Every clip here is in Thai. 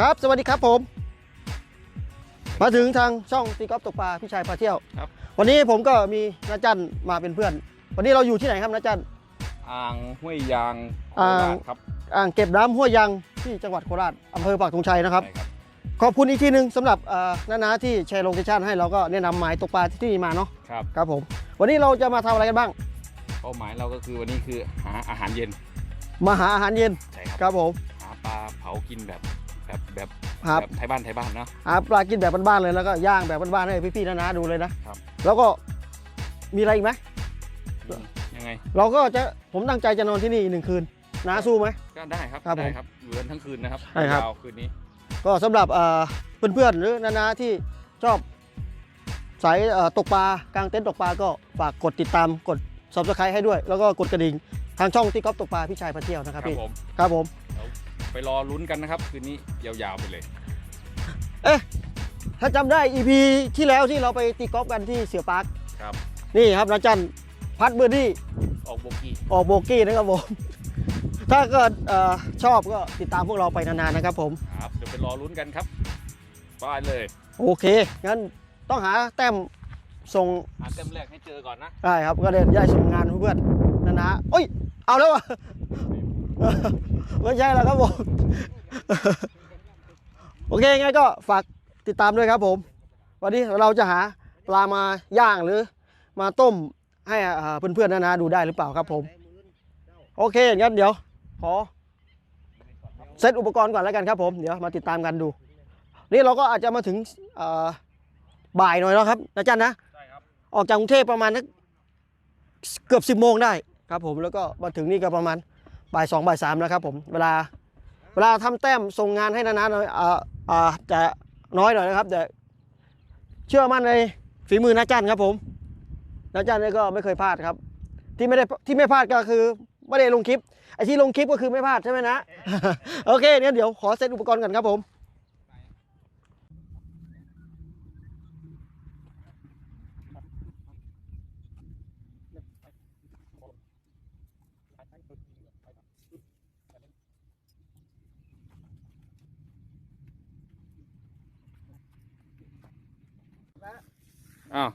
ครับ สวัสดีครับผม มาถึงทางช่องตีกอล์ฟตกปลาพี่ชายพาเที่ยวครับ วันนี้ผมก็มีนาจันมาเป็นเพื่อน วันนี้เราอยู่ที่ไหนครับนาจัน อ่างห้วยยางโคอ่างราชครับอ่างเก็บน้ำห้วยยังที่จังหวัดโคราชอำเภอปากธงชัยนะครับ ใช่ครับขอบคุณอีกทีหนึ่งสำหรับเอ่อนานาที่แชร์โลเคชั่นให้เราก็แนะนำหมายตกปลาที่นี่มาเนาะครับครับผม วันนี้เราจะมาทำอะไรกันบ้าง เป้าหมายเราก็คือวันนี้คือหาอาหารเย็นมาหาอาหารเย็นใช่ครับครับผมหาปลาเผากินแบบ แบบแบบครับแบบไทยบ้านไทยบ้านเนาะ หาปลากินแบบบ้านๆเลยแล้วก็ย่างแบบบ้านๆให้พี่ๆนานาดูเลยนะครับ แล้วก็มีอะไรอีกไหมอืมยังไงเราก็จะผมตั้งใจจะนอนที่นี่อีกหนึ่งคืนนาสู้ไหม ก็ได้ครับครับผมได้ครับอยู่กันทั้งคืนนะครับใช่ครับ ยาวคืนนี้ก็สำหรับเอ่อเพื่อนๆหรือนานาที่ชอบสายเอ่อตกปลากลางเต็นท์ตกปลาก็ฝากกดติดตามกด subscribe ให้ด้วย แล้วก็กดกระดิ่งทางช่องที่ก๊อฟตกปลาพี่ชายพาเที่ยวนะครับครับพี่ผม ครับผม ไปรอลุ้นกันนะครับ คืนนี้ยาวๆไปเลยถ้าจำได้ EP ที่แล้วที่เราไปตีกอล์ฟกันที่เสือปาร์คครับ นี่ครับนาจันพัดเบอร์ดี้ออกโบกี้ออกโบกี้นะครับผม ถ้าเกิดเอ่อชอบก็ติดตามพวกเราไปนานๆนะครับผม ครับเดี๋ยวไปรอลุ้นกันครับไปเลยโอเค งั้นต้องหาแต้มส่งหาเต็มแรกให้เจอก่อนนะได้ครับ ก็เดินย้ายส่งงานเพื่อนๆนานาโอ้ย เอาแล้วอะไม่ ใช่แล้วครับผม โอเคงั้นก็ฝากติดตามด้วยครับผม วันนี้เราจะหาปลามาย่างหรือมาต้มให้อ่าเพื่อนๆนานาดูได้หรือเปล่าครับผม โอเคงั้นเดี๋ยว ขอเซตอุปกรณ์ก่อนแล้วกันครับผม เดี๋ยวมาติดตามกันดู นี่เราก็อาจจะมาถึงเอ่อบ่ายหน่อยแล้วครับนะจันนะใช่ครับออกจากกรุงเทพประมาณนักเกือบ10โมงได้ครับผมแล้วก็มาถึงนี่ก็ประมาณ บ่ายสองบ่ายสามแล้วครับผมเวลาเวลาทำแต้มส่งงานให้นานๆหน่อยอ่าอ่าจะน้อยหน่อยนะครับแต่เชื่อมั่นในฝีมือนาจันครับผมนาจันนี่ก็ไม่เคยพลาดครับ ที่ไม่ได้ที่ไม่พลาดก็คือไม่ได้ลงคลิปไอ้ที่ลงคลิปก็คือไม่พลาดใช่ไหมนะ โอเคเนี่ยเดี๋ยวขอเซตอุปกรณ์ก่อนครับผม อ้าว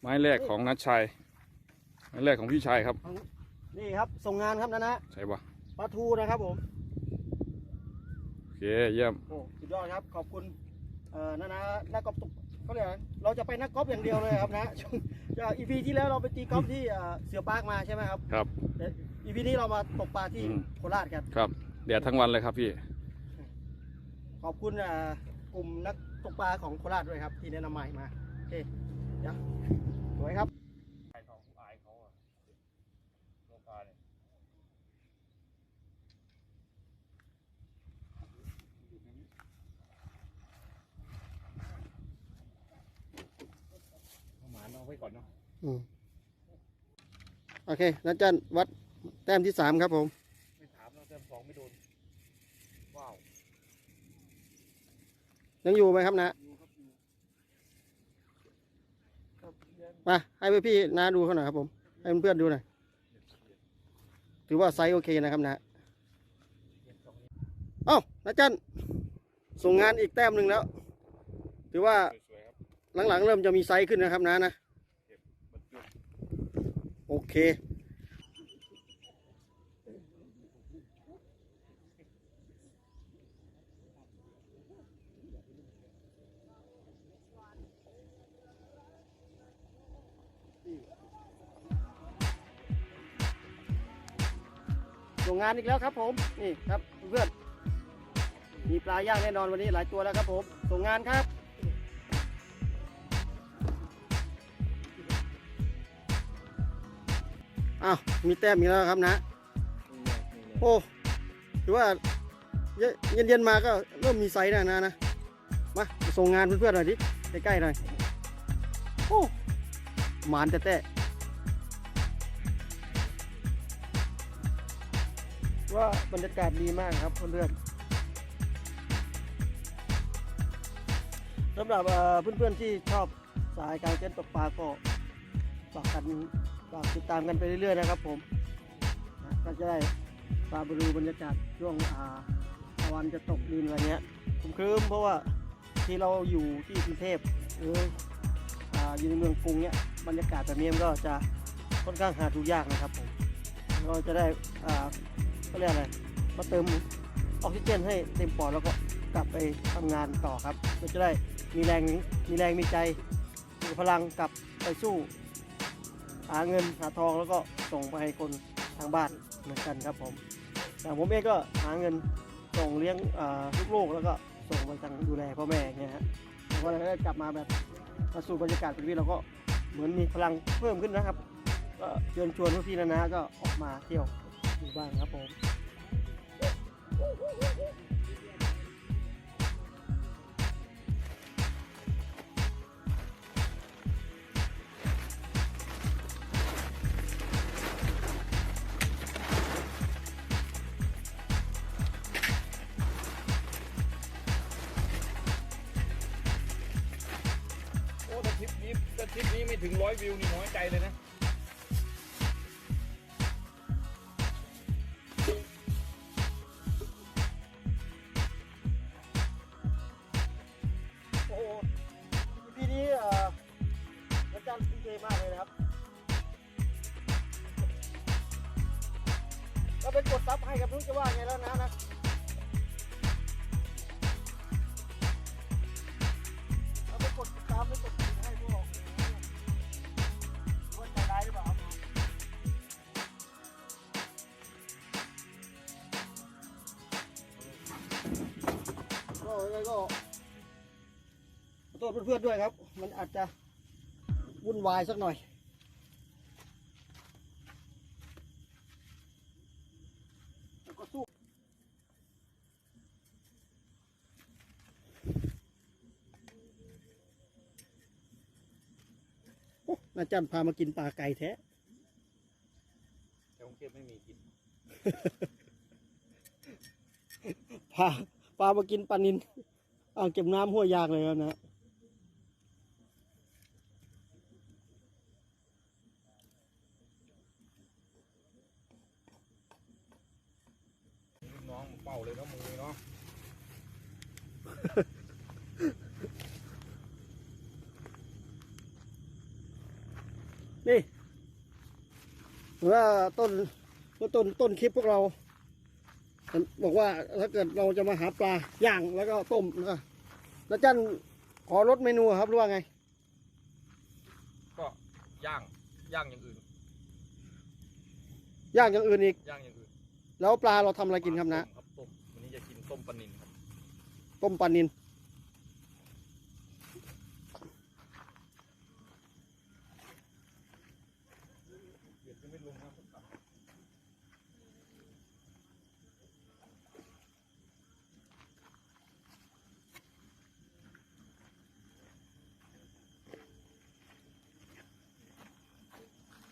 ไม้แรกของนัชชัยไม้แรกของพี่ชายครับ นี่ครับส่งงานครับนะนะใช่ปะปลาทูนะครับผมโอเคเยี่ยมโอ้สุดยอดครับขอบคุณเอ่อนานานักกอล์ฟตกเขาเรียกอะไรเราจะไปนักกอล์ฟอย่างเดียวเลยครับนะช่วงจากอีพีที่แล้วเราไปตีกอล์ฟที่เอ่อเสือปาร์คมาใช่ไหมครับครับ อีพีนี้เรามาตกปลาที่อืม โคราชกัน ครับแดดทั้งวันเลยครับพี่ ขอบคุณเอ่อกลุ่มนักตกปลาของโคราชด้วยครับ ที่แนะนำใหม่มาโอเค เดี๋ยวสวยครับหมาเอาไว้ก่อนเนาะอืมโอเคนัดจันวัดแต้มที่สามครับผม ไม่ถามเราเต็มสองไม่โดนว้าว ยังอยู่ไหมครับนะ มาให้พี่ๆน้าดูเขาหน่อยครับผม ให้เพื่อนๆดูหน่อย ถือว่าไซส์โอเคนะครับนะเอ้านะจันส่งงานอีกแต้มหนึ่งแล้ว ถือว่าหลังๆเริ่มจะมีไซส์ขึ้นนะครับนะนะ โอเค ส่งงานอีกแล้วครับผม นี่ครับเพื่อนมีปลาย่างแน่นอนวันนี้หลายตัวแล้วครับผม ส่งงานครับอ้าวมีแต้มอีกแล้วครับนะ โอ้ถือว่าเย็นเย็นมาก็เริ่มมีไซส์แล้วนะนะ มาส่งงานเพื่อนๆหน่อยดิใกล้ๆหน่อย โอ้หมานแต่แต่ ว่าบรรยากาศดีมากครับเพื่อนๆสำหรับเอ่อเพื่อนๆที่ชอบสายการเต้นตกปลาก็ฝากกันฝากติดตามกันไปเรื่อยๆนะครับผมก็จะได้ตามไปดูบรรยากาศช่วงอาตะวันจะตกดินอะไรเงี้ยครึมครึมเพราะว่าที่เราอยู่ที่กรุงเทพหรืออ่าอยู่ในเมืองกรุงเนี่ยบรรยากาศแบบนี้มันก็จะค่อนข้างหาดูยากนะครับผมเราจะได้อ่า ก็เรียกอะไรมาเติมออกซิเจนให้เต็มปอดแล้วก็กลับไปทำงานต่อครับเราจะได้มีแรงมีแรงมีใจมีพลังกลับไปสู้ หาเงินหาทองแล้วก็ส่งไปให้คนทางบ้านเหมือนกันครับผมอย่างผมเองก็หาเงินส่งเลี้ยงอ่าลูกๆแล้วก็ส่งไปทางดูแลพ่อแม่เงี้ยฮะแล้วก็ได้กลับมาแบบมาสู่บรรยากาศเป็นวิเราก็เหมือนมีพลังเพิ่มขึ้นนะครับก็เชิญชวนพี่ๆนะนะก็ออกมาเที่ยว อยู่บ้างครับผมโอ้แต่ทริปนี้แต่ทริปนี้ไม่ถึงร้อยวิวนี่น้อยใจเลยนะ ษเพื่อนๆด้วยครับ มันอาจจะวุ่นวายสักหน่อยแล้วก็สู้โอ้นาจันพามากินปลาไก่แท้แต่กรุงเทพไม่มีกิน พาพามากินปลานินอ่างเก็บน้ำห้วยยางเลยครับนะ ลูกน้องเป่าเลยเนาะมือเนาะ นี่ว่าต้นต้นต้นคลิปพวกเราบอกว่าถ้าเกิดเราจะมาหาปลาย่างแล้วก็ต้มนะแล้วจันขอลดเมนูครับหรือว่าไง ก็ย่างย่างอย่างอื่น ย่างอย่างอื่นอีกย่างอย่างอื่น แล้วปลาเราทำอะไรกินครับนะต้มครับต้มวันนี้จะกินต้มปลานิลครับ ต้มปลานินเดี๋ยวจะไม่ลงนะครับ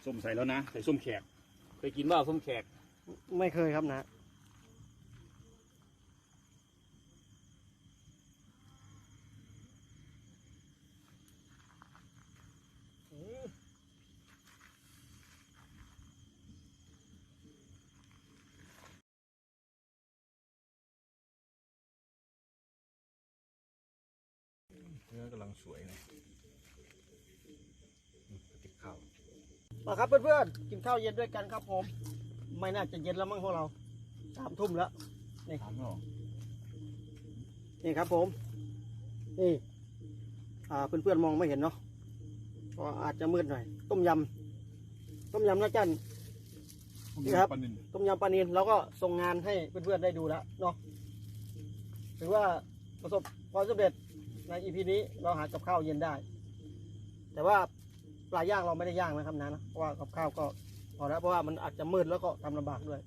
ส้มใส่แล้วนะ ใส่ส้มแขก เคยกินบ้าส้มแขก ไม่เคยครับนะ เนื้อกำลัง สวยเลยติดข้าวมาครับเพื่อนๆกินข้าวเย็นด้วยกันครับผม ไม่น่าจะเย็นแล้วมั้งพวกเราสามทุ่มแล้วถามหรอนี่ครับผม นี่อ่าเพื่อนๆมองไม่เห็นเนาะก็อาจจะมืดหน่อย ต้มยำต้มยำนะจันนี่ครับปลานิลต้มยำปลานินเราก็ส่งงานให้เพื่อนๆได้ดูแล้วเนาะถือว่าประสบความสำเร็จ ในอีพีนี้เราหากับข้าวเย็นได้ แต่ว่าปลาย่างเราไม่ได้ย่างนะครับนะนะเพราะว่ากับข้าวก็พอแล้วเพราะว่ามันอาจจะมืดแล้วก็ทำลำบากด้วย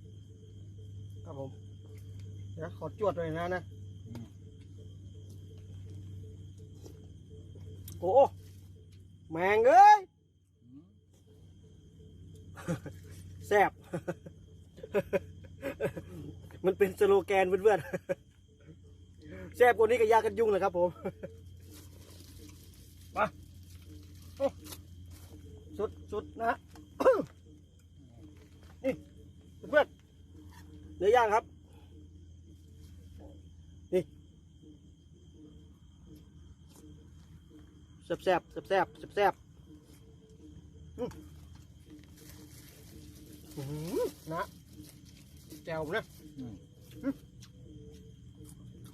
ครับผมเดี๋ยวขอจวดเลยนะนะโอ้แมงเอ้ยแซ่บ มันเป็นสโลแกนเพื่อนๆ แซ่บกว่านี้ก็ยากันยุ่งเลยครับผมมาสุดสุดนะฮะนี่เพื่อนเนื้อย่างครับ นี่แซ่บแซ่บแซ่บแซ่บนะแจวนะ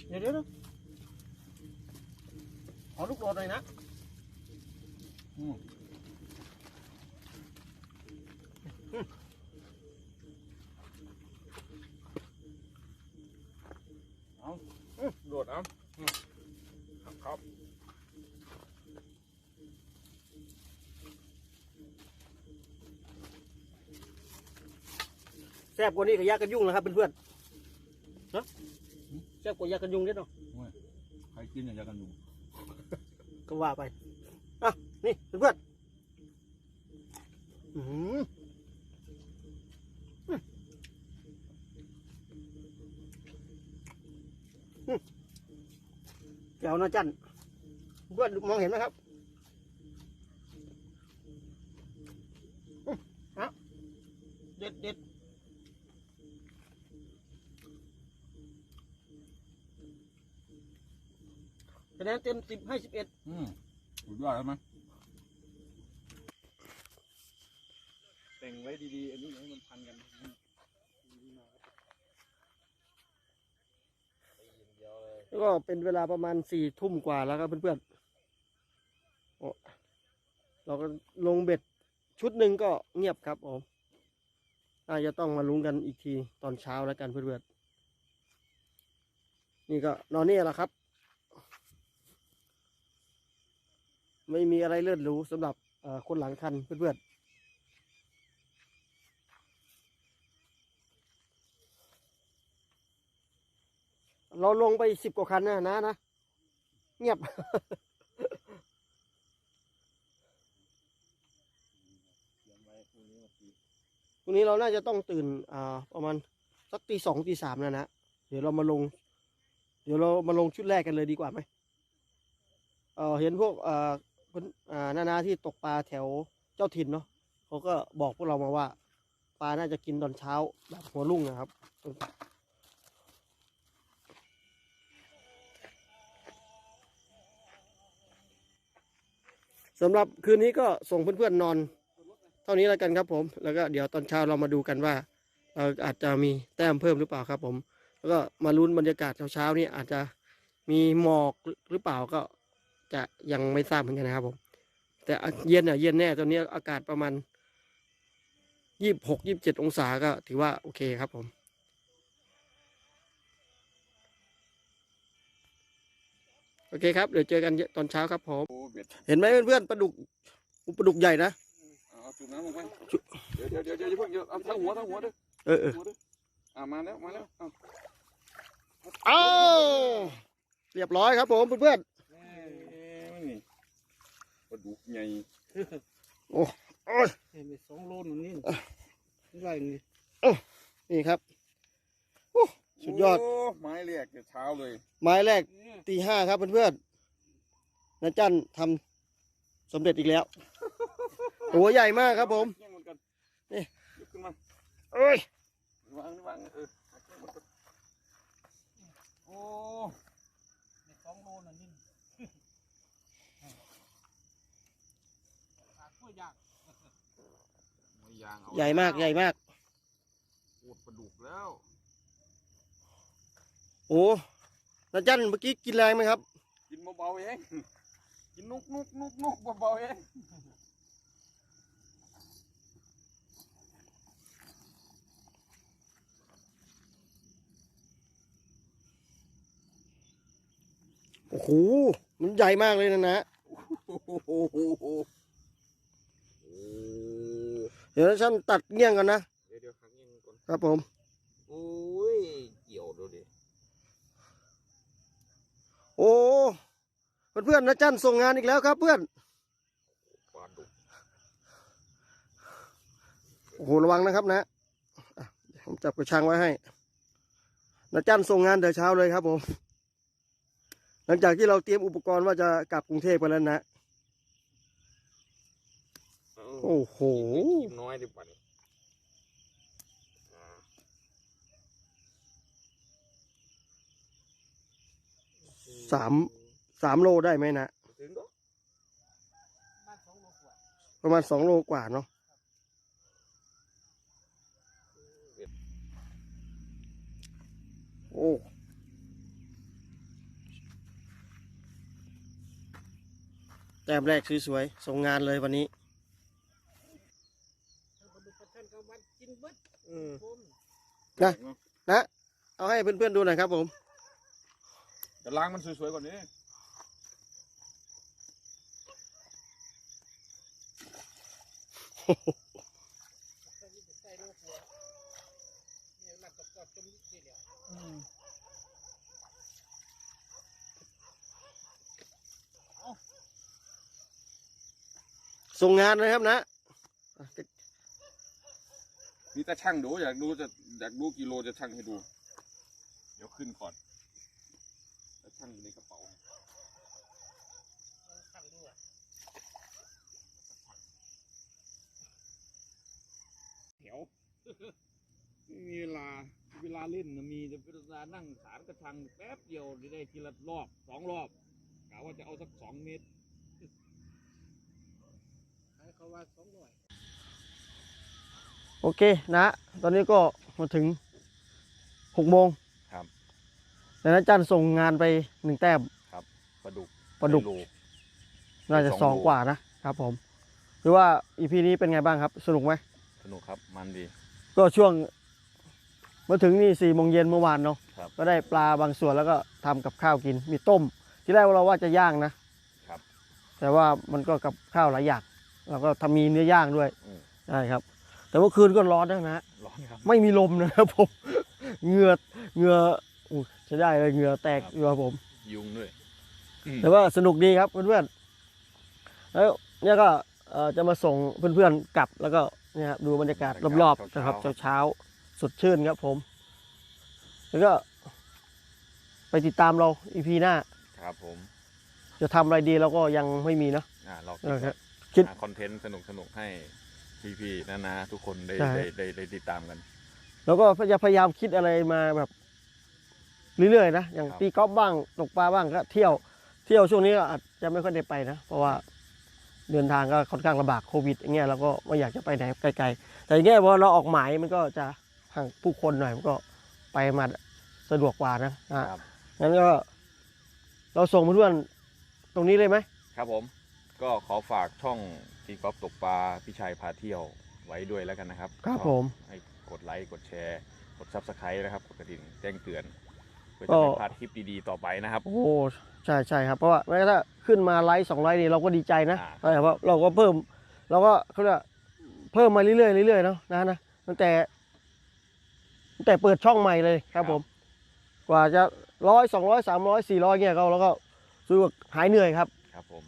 เดี๋ยวเดี๋ยว ขอลูกโดดหน่อยนะอืมเอาอื้อโดดเอาครับครับแซ่บกว่านี้ก็ยากกันยุ่งนะครับเพื่อนๆนะแซ่บกว่ายากกันยุ่งนิดเนาะใครกินอย่างกันยู่ง ก็ว่าไปอะนี่เพื่อนอื้อหืออื้ออื้อแก้วนะจันเพื่อนมองเห็นไหมครับอื้อเอะเด็ดเด็ด คะแนนเต็มสิบให้สิบเอ็ดอืมสุดยอดแล้วไหมแต่งไว้ดีๆ อันนี้ให้มันพันกันแล้วก็เป็นเวลาประมาณสี่ทุ่มกว่าแล้วครับเพื่อนๆโอ้เราก็ลงเบ็ดชุดหนึ่งก็เงียบครับผมอาจจะต้องมาลุ้นกันอีกทีตอนเช้าแล้วกันเพื่อนๆนี่ก็นอนนี่แหละครับ ไม่มีอะไรเลือดหรูสำหรับคนหลังคันเพื่อนๆเราลงไปสิบกว่าคันนะนะนะ เงียบพรุ่งนี้เราน่าจะต้องตื่น อ่า ประมาณสักตีสองตีสามนะนะ เดี๋ยวเรามาลง เดี๋ยวเรามาลงชุดแรกกันเลยดีกว่าไหมเออเห็นพวกอ่า คนอ่านานาที่ตกปลาแถวเจ้าถิ่นเนาะเขาก็บอกพวกเรามาว่า ปลาน่าจะกินตอนเช้าแบบหัวรุ่งนะครับสำหรับคืนนี้ก็ส่งเพื่อนๆนอน เท่านี้แล้วกันครับผม แล้วก็เดี๋ยวตอนเช้าเรามาดูกันว่า เราอาจจะมีแต้มเพิ่มหรือเปล่าครับผม แล้วก็มาลุ้นบรรยากาศเช้าๆนี่อาจจะมีหมอกหรือเปล่าก็ จะยังไม่ทราบเหมือนกันนะครับผม แต่เย็นอะเย็นแน่ตอนนี้อากาศประมาณยี่สิบหกยี่สิบเจ็ดองศาก็ถือว่าโอเคครับผม โอเคครับ เดี๋ยวเจอกันตอนเช้าครับผม เห็นไหมเพื่อนๆปลาดุกปลาดุกใหญ่นะจุ่มน้ำลงไปเดี๋ยวเดี๋ยวเดี๋ยวเดี๋ยวเพิ่งเดี๋ยวเอาทั้งหัวทั้งหัวด้วยเออเออหัวอ่ามาแล้วมาแล้วเอาเอาเรียบร้อยครับผมเพื่อนเอ้ยนี่ป ลาดุกใหญ่ๆโอ้โอ้ยเห็นไปสองโลนนี่ไรนี่นี่ครับโอ้สุดยอดโไม้แรกแต่เช้าเลย ไม้แรกตีห้าครับเพื่อนๆนาจันทำสำเร็จอีกแล้วตัวใหญ่มากครับผมแย่งมันกันนี่ยกขึ้นมาเอ้ยวางวางเออแย่งมันกันโอ้ สองโลนนี่ขาดกล้วยยาก ไม่ ยางเอาใหญ่มากใหญ่มากโคตรปลาดุกแล้วโอ้นาจันเมื่อกี้กินแรงไหมครับ กินเบาๆเองกินนุกนุกนุกนุกเบาๆเองโอ้โหมันใหญ่มากเลยนะนะ โอ้โหโอ้โหโอ้ เดี๋ยวนาจันตัดเงี้ยงก่อนนะ เดี๋ยวเดี๋ยวหักยังก่อนครับผมโอ้ยเกี่ยวดูดิโอ้เพื่อนๆนาจันส่งงานอีกแล้วครับเพื่อนปลาดุกโอ้โหระวังนะครับนะอะเดี๋ยวผมจับกระชังไว้ให้นาจันส่งงานแต่เช้าเลยครับผม หลังจากที่เราเตรียมอุปกรณ์ว่าจะกลับกรุงเทพกันแล้วนะ โอ้โหกินน้อยดีกว่านี่อ่าสามสามโลได้ไหมนะถึงก็ประมาณสองโลกว่าเนาะโอ้แต้มแรกสวยๆส่งงานเลยวันนี้ ถ้าปลาดุกปลาช่อนก็วันกินเบิด อืมผมนะนะเอาให้เพื่อนๆดูหน่อยครับผมจะล้างมันสวยๆกว่านี้ใส่ใส่โลหัวเนี่ยหลักกับกอดจมทีเดียวส่งงานนะครับนะ นี่แต่ช่างดูอยากดูจะอยากดูกิโลจะช่างให้ดู เดี๋ยวขึ้นก่อนแล้วช่างอยู่ในกระเป๋ามันขังด้วยแถวไม่มีเวลาเวลาเล่นนะมีแต่เวลานั่งสารกระชังแป๊บเดียวได้ทีละรอบสองรอบกะว่าจะเอาสักสองเมตรให้เขาว่าสองร้อย โอเคนะ ตอนนี้ก็มาถึงหกโมงครับแล้วนะจันส่งงานไปหนึ่งแต้มปลาดุกปลาดุกโลน่าจะสองสองโลกว่านะครับผมหรือว่าอีพีนี้เป็นไงบ้างครับ สนุกไหม สนุกครับ มันดี ก็ช่วงมาถึงนี่สี่โมงเย็นเมื่อวานเนาะครับ ก็ได้ปลาบางส่วนแล้วก็ทำกับข้าวกิน มีต้ม ที่แรกเราว่าจะย่างนะ ครับ แต่ว่ามันก็กับข้าวหลายอย่างเราก็ทำมีเนื้อย่างด้วยอืมใช่ครับ แต่เมื่อคืนก็ร้อนนะนะร้อนครับไม่มีลมนะครับผมเหงื่อเหงื่ออู้ใช้ได้เลยเหงื่อแตกครับอยู่ครับผม ยุงด้วย แต่ว่าสนุกดีครับเพื่อนๆแล้วเนี่ยก็เอ่อจะมาส่งเพื่อนๆกลับแล้วก็เนี่ยครับดูบรรยากาศรอบๆนะครับเช้าๆสดชื่นครับผม แล้วก็ ไปติดตามเราอีพีหน้าครับผม จะทำอะไรดีเราก็ยังไม่มีเนอะอ่าเราเออครับคิดหาคอนเทนต์สนุกสนุกๆให้ พี่ๆนะนะทุกคนได้ใช่ ได้ได้ได้ติดตามกัน แล้วก็จะพยายามคิดอะไรมาแบบเรื่อยๆนะ อย่างครับ ตีกอล์ฟบ้างตกปลาบ้างก็เที่ยวเที่ยวช่วงนี้ก็อาจจะไม่ค่อยได้ไปนะ เพราะว่าเดินทางก็ค่อนข้างลำบากโควิดอย่างเงี้ยเราก็ไม่อยากจะไปไหนไกลๆแต่อย่างเงี้ยพอเราออกหมายมันก็จะห่างผู้คนหน่อยมันก็ไปมาสะดวกกว่านะนะครับ งั้นก็ เราส่งเพื่อนๆตรงนี้เลยไหม ครับผมก็ขอฝากช่อง ตีกอล์ฟตกปลาพี่ชัยพาเที่ยวไว้ด้วยแล้วกันนะครับครับก็ผมให้กดไลค์กดแชร์กดซับสไครต์นะครับกดกระดิ่งแจ้งเตือนเพื่อก็จะไม่พลาดคลิปดีๆต่อไปนะครับ โอ้ใช่ใช่ครับเพราะว่าแม้ถ้าขึ้นมาไลค์สองไลค์นี่เราก็ดีใจนะอ่าแต่ว่าเราก็เพิ่มเราก็เขาเรียกว่าเพิ่มมาเรื่อยๆเรื่อยๆเนาะนะนะตั้งแต่ตั้งแต่เปิดช่องใหม่เลยครับผม กว่าจะร้อยสองร้อยสามร้อยสี่ร้อยเนี่ยก็เราก็รู้สึกว่าหายเหนื่อยครับ ครับผม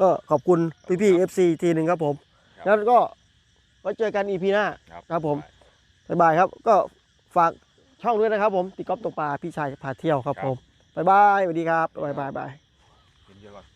ก็ขอบคุณพี่พี่เอฟซีทีหนึ่งครับผม ครับแล้วก็ไว้เจอกันอีพีหน้า ครับ ครับผม บ๊ายบายครับ ก็ฝากช่องด้วยนะครับผมติกอล์ฟตกปลาพี่ชายพาเที่ยวครับผมบ๊ายบายสวัสดีครับบ๊ายบายบายเห็นเยอะก่อน